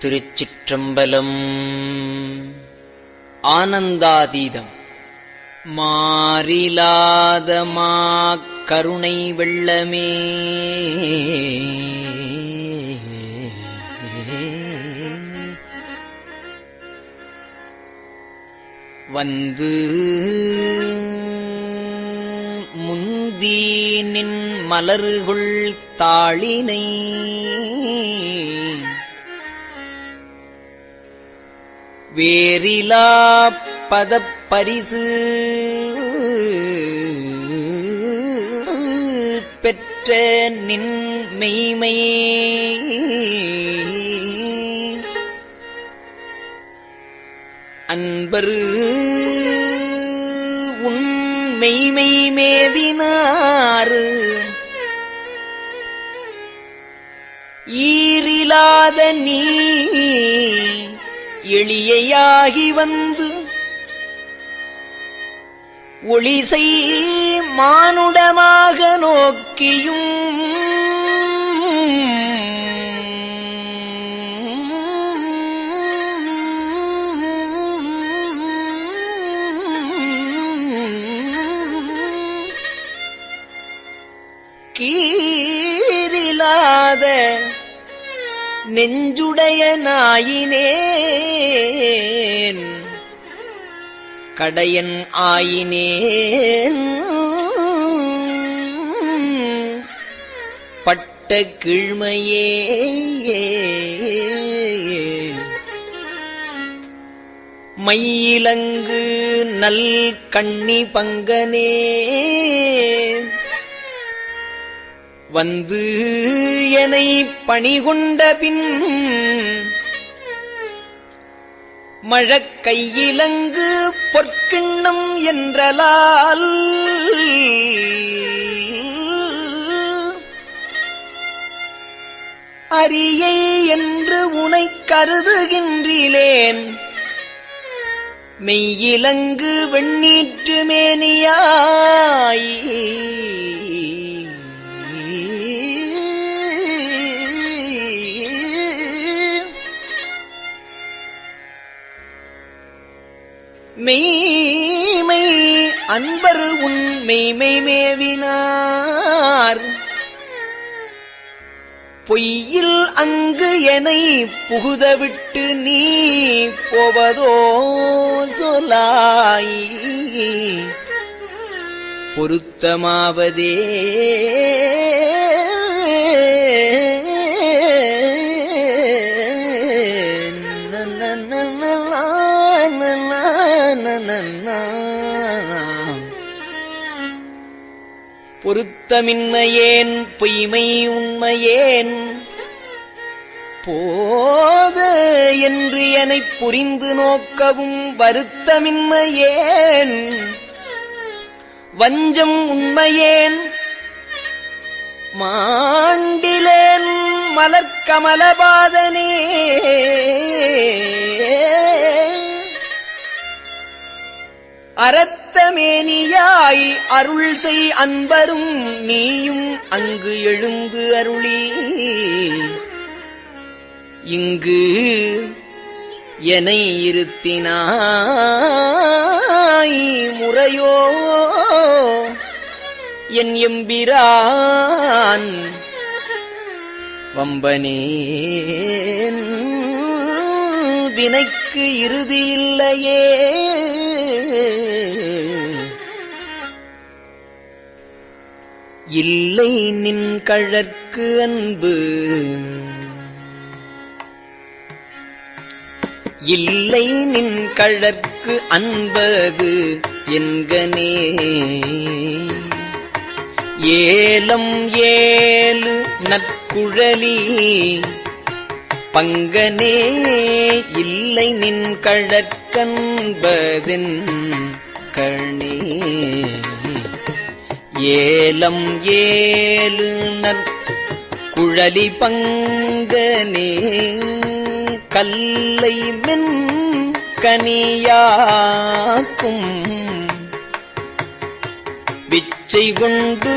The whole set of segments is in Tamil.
திருச்சிற்றம்பலம். ஆனந்தாதீதம். மாறிலாதமா கருணை வெள்ளமே. வந்து முந்தீனின் மலருகுள் தாளினை வேரிலா பதப்பரிசு. பெற்ற நின்மெய்மையே அன்பரு உண்மெய்மை மேவினாறு. ஈரிலாத நீ எளியாகி வந்து ஒளிசை மானுடமாக நோக்கியும் நெஞ்சுடைய நாயினேன். கடையன் ஆயினேன். பட்ட கிழ்மையே. மையிலங்கு நல் கண்ணி பங்கனே. வந்து எனை பணிகொண்ட பின் மழக்கையிலங்கு பொற்கிண்ணம் என்றலால் அரியை என்று உனைக் கருதுகின்றேன். மெய்யிலங்கு வெண்ணீற்று மேனியாயே மெய்மை அன்பரு உன் மெய்மை மேவினார். பொய்யில் அங்கு எனை புகுதவிட்டு நீ போவதோ சொலாய் பொருத்தமாவதே. நன்ன பொருத்தமின்மையேன் பொய்மை உண்மையேன். போத என்று எனப் புரிந்து நோக்கவும் வருத்தமின்மையேன். வஞ்சம் உண்மையேன். மாண்டிலேன் மலர்க்கமலபாதனே. அறத்தமேனியாய் அருள் செய் அன்பரும் நீயும் அங்கு எழுந்து அருளி. இங்கு என இருத்தினாய் முறையோ? என் எம்பிரான் வம்பனேன். வினைக்கு இறுதி இல்லையே இல்லை நின் கழற்கு அன்பு. இல்லை நின் கழற்கு அன்பது என்கனே. ஏலம் ஏழு நற்குழலி. பங்கனே இல்லை நின் கழற்கன்பதென் கணே ஏலம் ஏழு நற்குழலி பங்கனே கல்லை மென் கனியாக்கும் விச்சை கொண்டு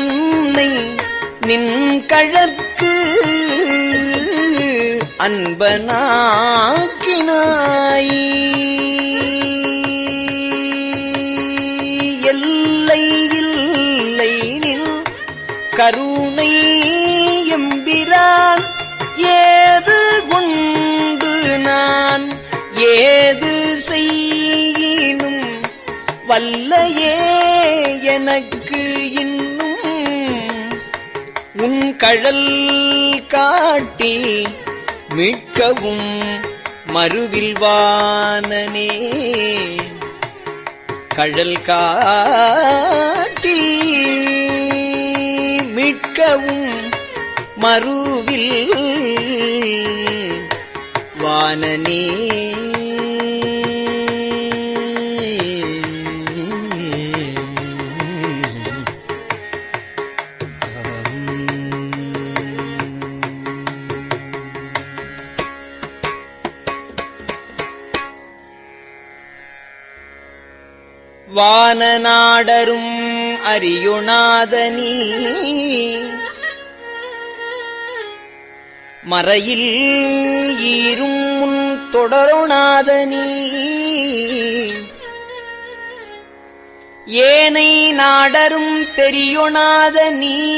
என்னை நின் கழற்கு அன்பனாக்கினாய். எல்லை இல்லை நில் கருணை எம்பிரான். ஏது குண்டு நான் ஏது செய்யினும் வல்லையே எனக்கு உன் கழல் காட்டி மீட்கவும் மறுவில் வானனே. கழல் காட்டி மீட்கவும் மறுவில் வானனே. ஞான நாடரும் அறியுணாதனீ. மறையில் ஈரும் முன் தொடருணாதனீ. ஏனை நாடரும் தெரியுணாத நீ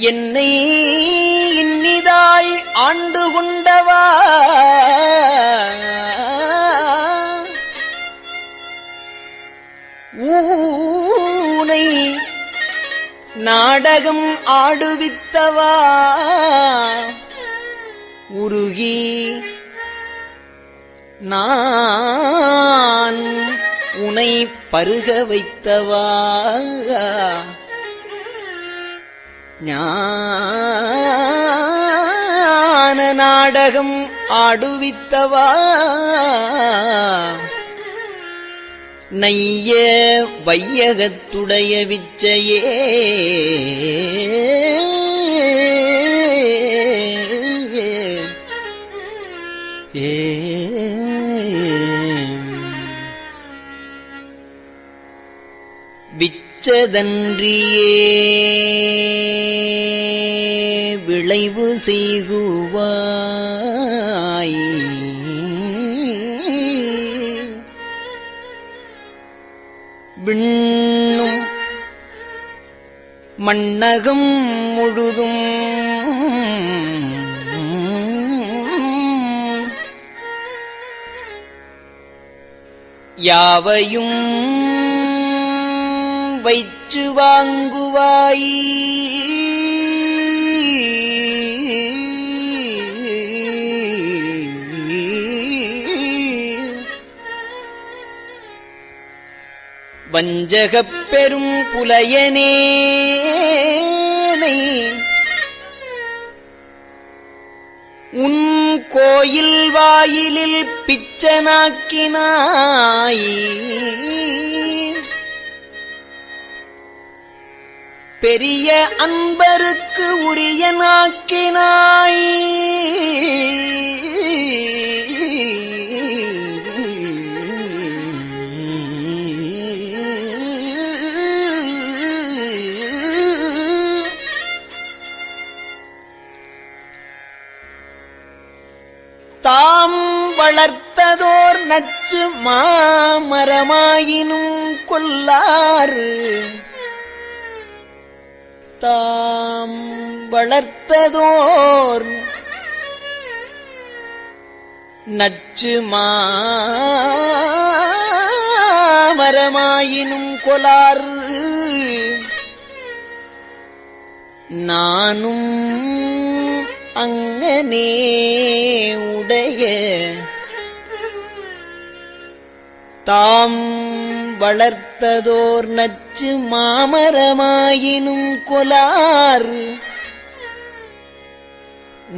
என்னை இன்னிதாய் ஆண்டு கொண்டவா? ஊனை நாடகம் ஆடுவித்தவா? உருகி நான் உனை பருக வைத்தவா? ஞான நாடகம் ஆடுவித்தவா? நைய வையகத்துடைய விச்சையே. ஏ. விச்சதன்றியே. நிறைவு செய்குவாய். விண்ணும் மண்ணகம் முழுதும் யாவையும் வைச்சு வாங்குவாய். வஞ்சகப் பெரும் புலையனேனை உன் கோயில் வாயிலில் பிச்சனாக்கினாய். பெரிய அன்பருக்கு உரியனாக்கினாய். தாம் வளர்த்ததோர் நச்சு மாமரமாயினும் கொல்லாறு. தாம் வளர்த்ததோர் நச்சு மாமரமாயினும் கொலாறு. நானும் அங்கனே உடைய தாம் வளர்த்ததோர் நச்சு மாமரமாயினும் கொலார்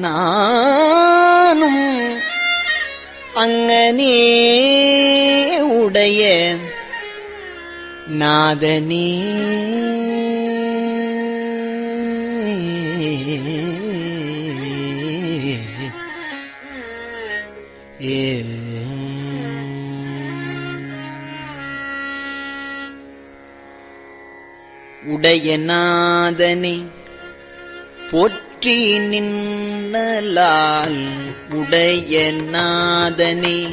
நானும் அங்கனே உடைய நாதனே. உடையநாதனே போற்றி நின்னலால் உடையநாதனே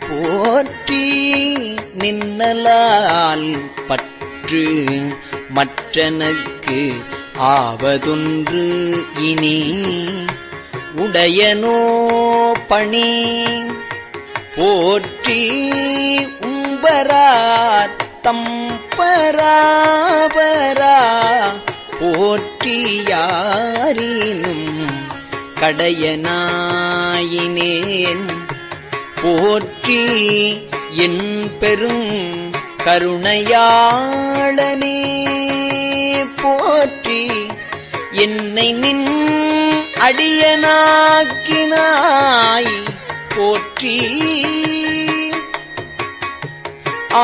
போற்றி நின்னலால் பற்று மற்றனுக்கு ஆவதொன்று இனி. உடையனோ பணி போற்றி உம்பரார் தம் பராபரா போற்றியாரினும் கடையனாயினேன். போற்றி என் பெரும் கருணையாளனே போற்றி என்னை நின் அடியனாக்கினாய். போற்றி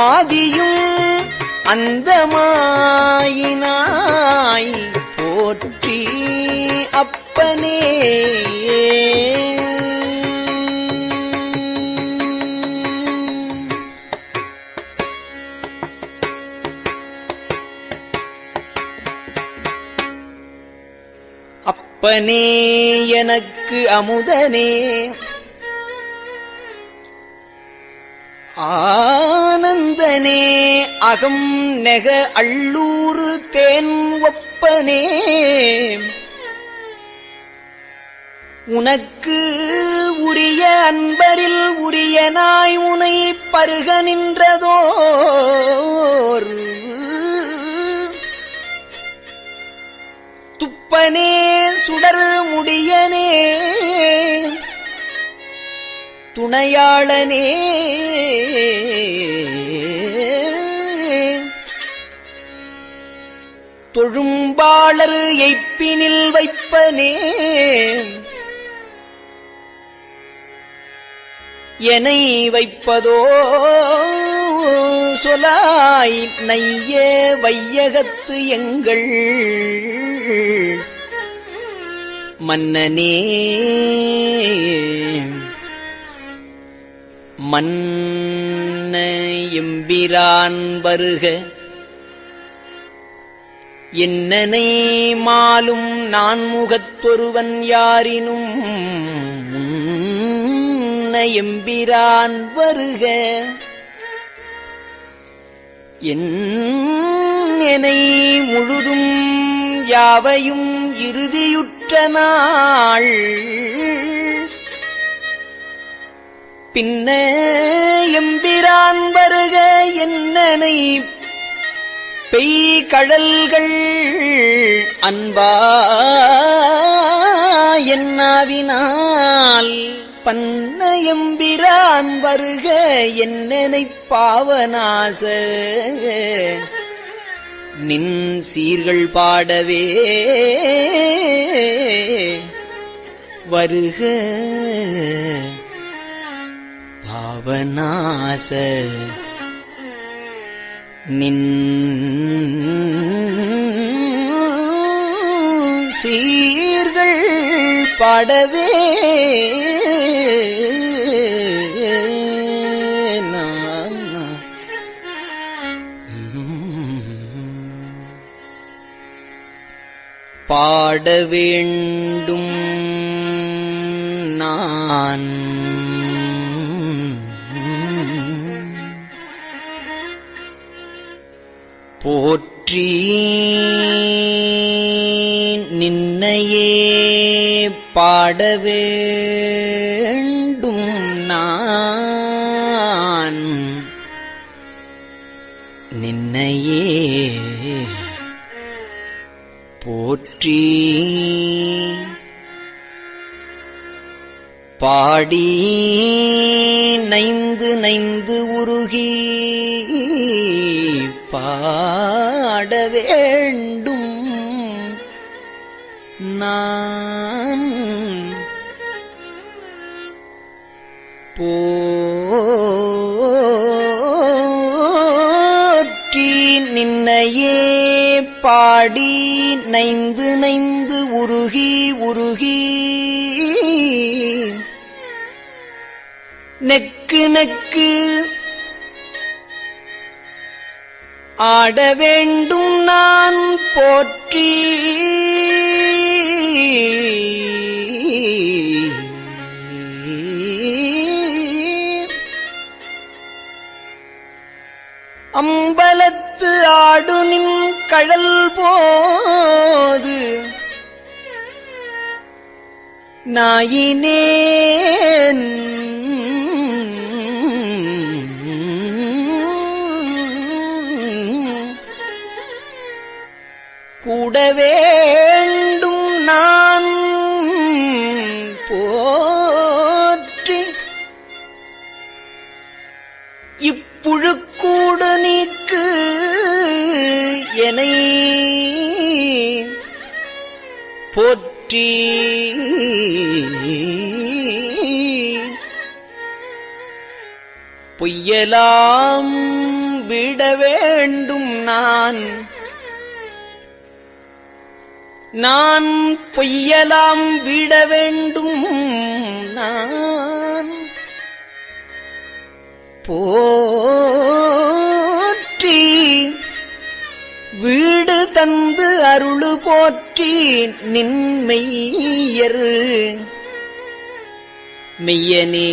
ஆதியும் அந்தமாயினாய் போற்றி அப்பனே. அப்பனே எனக்கு அமுதனே. ஆனந்தனே அகம் நெக அள்ளூரு தேன் ஒப்பனே. உனக்கு உரிய அன்பரில் உரிய நாய் உனை பருக நின்றதோர். துப்பனே சுடரு முடியனே. துணையாளனே. தொழும்பாளரு எய்ப்பினில் வைப்பனே. எனை வைப்பதோ சொலாய் நைய வையகத்து எங்கள் மன்னனே. மன்ன எம்பிரான் வருக. என்னனை மாலும் நான் முகத்தொருவன் யாரினும் முன்ன எம்பிரான் வருக. என்னை முழுதும் யாவையும் இறுதியுற்ற நாள் பின்ன எம்பிரான் வருக என்னனை. பெய் கடல்கள் அன்பா என்னாவினால். பன்ன எம்பிரான் வருக என்னனை பாவநாச. நின் சீர்கள் பாடவே. வருக. பாவநாச. நின் சீர்கள் பாடவே பாட வேண்டும் நான். போற்றி நின்னையே பாட வேண்டும் நான். நின்னையே போற்றி பாடி நைந்து நைந்து உருகி பாட வேண்டும். நான் போற்றி நின்னையே பாடி நைந்து நைந்து உருகி உருகி நெக்கு நெக்கு ஆட வேண்டும் நான் போற்றி. அம்பலத்து ஆடு நின் கடல் போது நாயினேன். போற்றி. பொய்யலாம் விட வேண்டும் நான். நான் பொய்யலாம் விட வேண்டும் நான். போ தந்து அருளு போற்றி நின்மெய்யர் மெய்யனே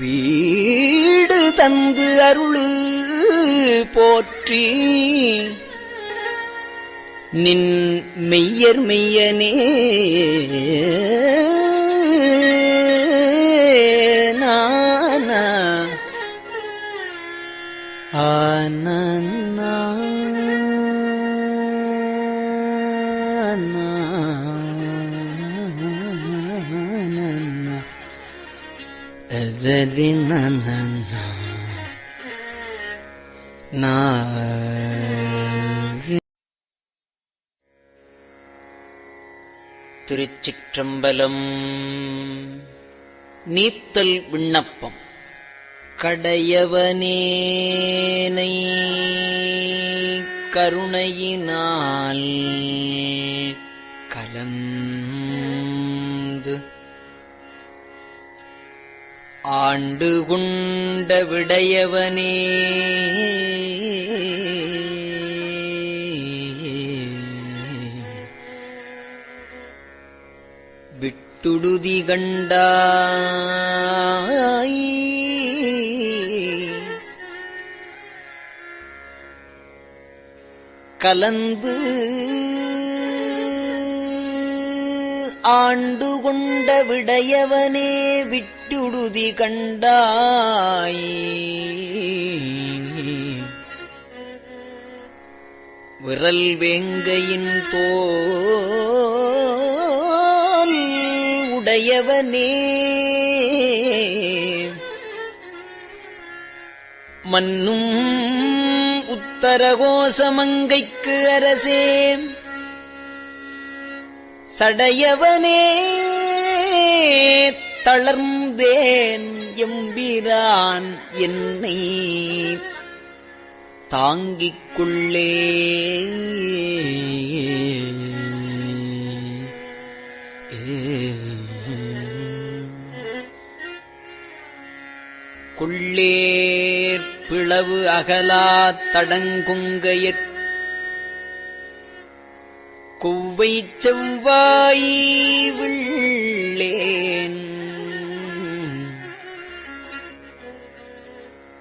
வீடு தந்து அருளு போற்றி நின் மெய்யர் மெய்யனே. அதரி நன்னா திருச்சிற்றம்பலம். நீத்தல் விண்ணப்பம். கடையவனேனை கருணையினால் கலந்து ஆண்டு உண்ட விடையவனே. விட்டுடுதி கண்டாய். கலந்து ஆண்டு கொண்ட விடையவனே விட்டுடுதி கண்டாய். விரல் வேங்கையின் தோல் உடையவனே. மன்னும் உத்தரகோசமங்கைக்கு அரசே சடையவனே தளர்ந்தேன் எம்பிரான் என்னை. தாங்கிக் கொள்ளே கொள்ளேர் பிளவு அகலா தடங்குங்கையற் கொவ்வை செவ்வாய் விள்ளேன்.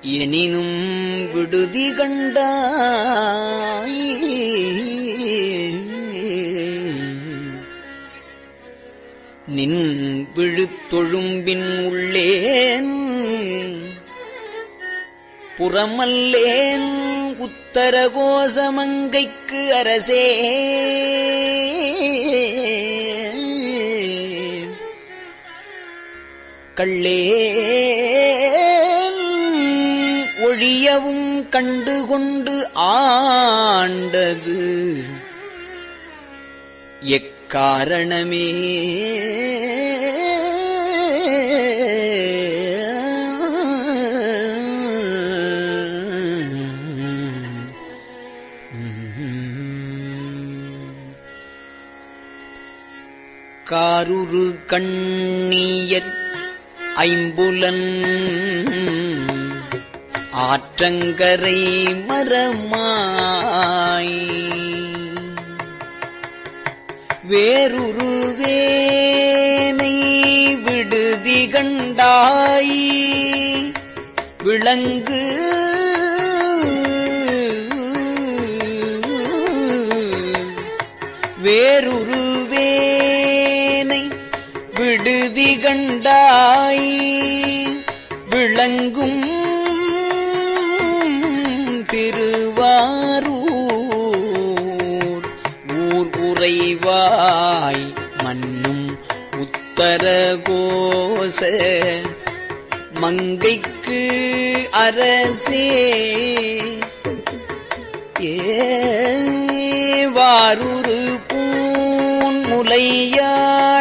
எனினும் விடுதி கண்டாய். நின் விழுத்தொழும்பின் உள்ளேன். புறமல்லேன். உத்தரகோசமங்கைக்கு அரசே. கள்ளே ஒழியவும் கண்டுகொண்டு ஆண்டது. எக்காரணமே? காருரு கண்ணியர் ஐம்புலன் ஆற்றங்கரை மரமாய். வேறுரு வேனை விடுதி கண்டாய் விளங்கு கண்டாய். விளங்கும் திருவாரூர். ஊர் உறைவாய் மண்ணும் உத்தரகோச. மங்கைக்கு அரசே. ஏ ஏவாரூரு பூன் முலையாள்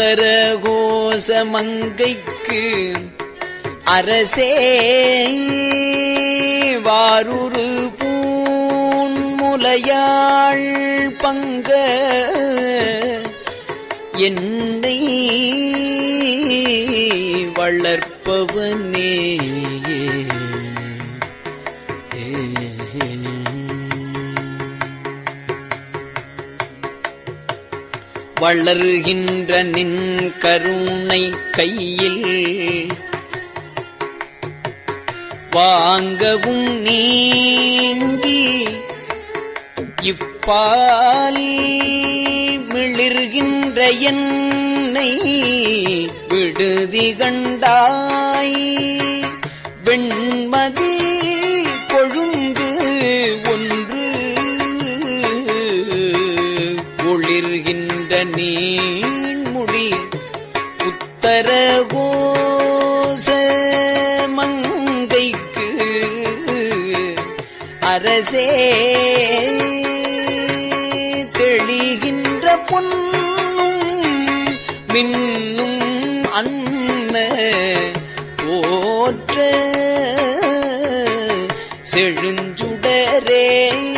உத்தரகோச மங்கைக்கு அரசே வாரூரு பூன்முலையாள் பங்க என்னை வளர்ப்பவன் வளருகின்ற நின் கருணை கையில். வாங்கவும் நீங்கி இப்பால் மிளிர்கின்ற என்னை விடுதி கண்டாய். வெண்மதி செழுஞ்சுடரே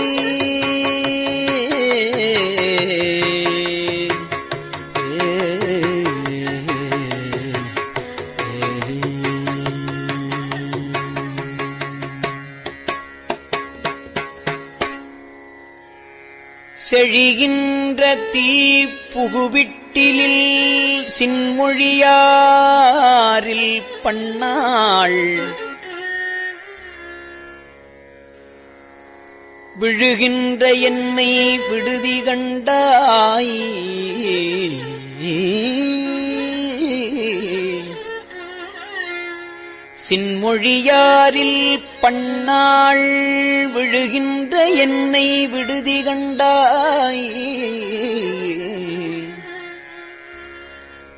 செழிகின்ற தீப்புகுவிட்டிலில் சின்மொழியாரில் பண்ணாள் விழுகின்ற என்னை விடுதி கண்டாய். சின்மொழியாரில் பண்ணாள் விழுகின்ற என்னை விடுதி கண்டாய்.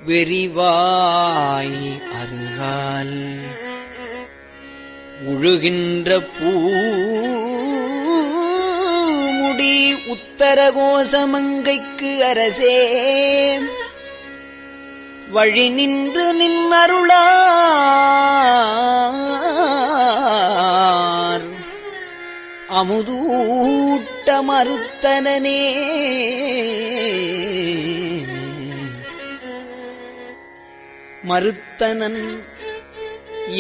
வெறிவாய் அருகால் உழுகின்ற பூ பூமுடி உத்தரகோசமங்கைக்கு அரசே. வழி நின்று நின்மருளார் அமுதூட்ட மறுத்தனே மறுத்தனன்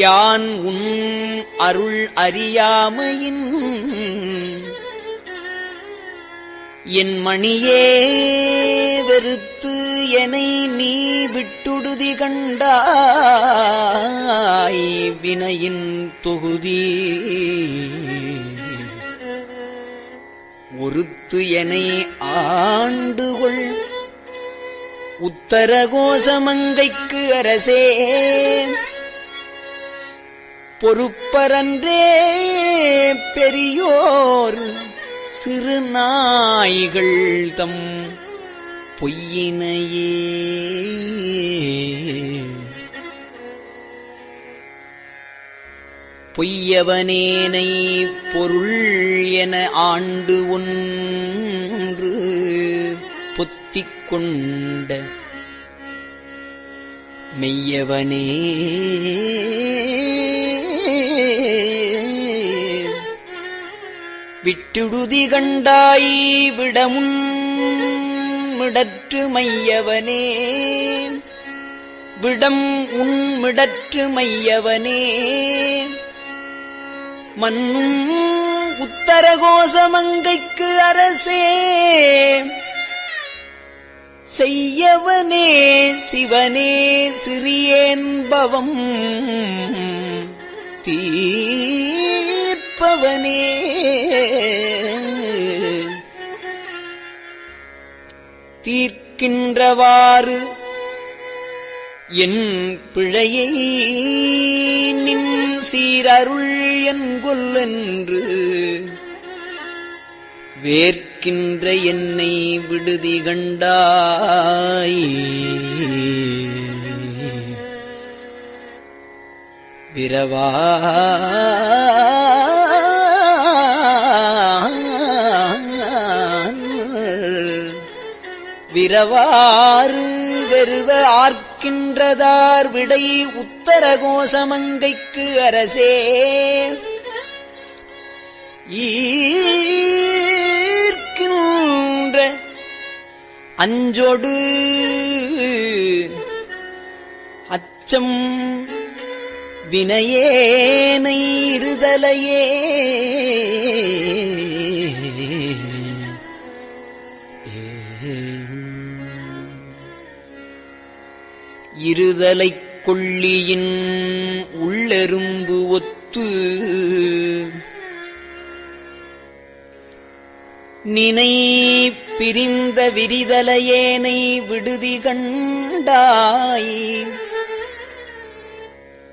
யான் உன் அருள் அறியாமையின் என் மணியே வெறுத்து என்னை நீ விட்டுடுதி கண்டாய் வினையின் தொகுதி. ஒருத்து என்னை ஆண்டுகொள் உத்தரகோசமங்கைக்கு அரசே. பொறுப்பரன்றே பெரியோர் சிறு நாய்கள் தம் பொய்யினையே. பொய்யவனேனை பொருள் என ஆண்டு ஒன்று பொத்திக் கொண்ட மெய்யவனே. விட்டுடுதி கண்டாய் விடமுன் மிடற்று மையவனே விடம் உண்மிடற்று மையவனே மன்னும் உத்தரகோசமங்கைக்கு அரசே. செய்யவனே சிவனே சிறியேன்பவம். தீ தீர்ப்பவனே தீர்க்கின்றவாறு என் பிழையை நின் சீரருள் என் கொல்லென்று வேர்க்கின்ற என்னை விடுதி கண்டாய். விரவா விரவாறு வெறுவ ஆர்க்கின்றதார் விடை உத்தரகோசமங்கைக்கு அரசே. ஈர்க்கின்ற அஞ்சொடு அச்சம் வினையேனை இருதலையே. இருதலைக் கொள்ளியின் உள்ளெரும்பு ஒத்து. நினை பிரிந்த விரிதலையேனை விடுதி கண்டாய்.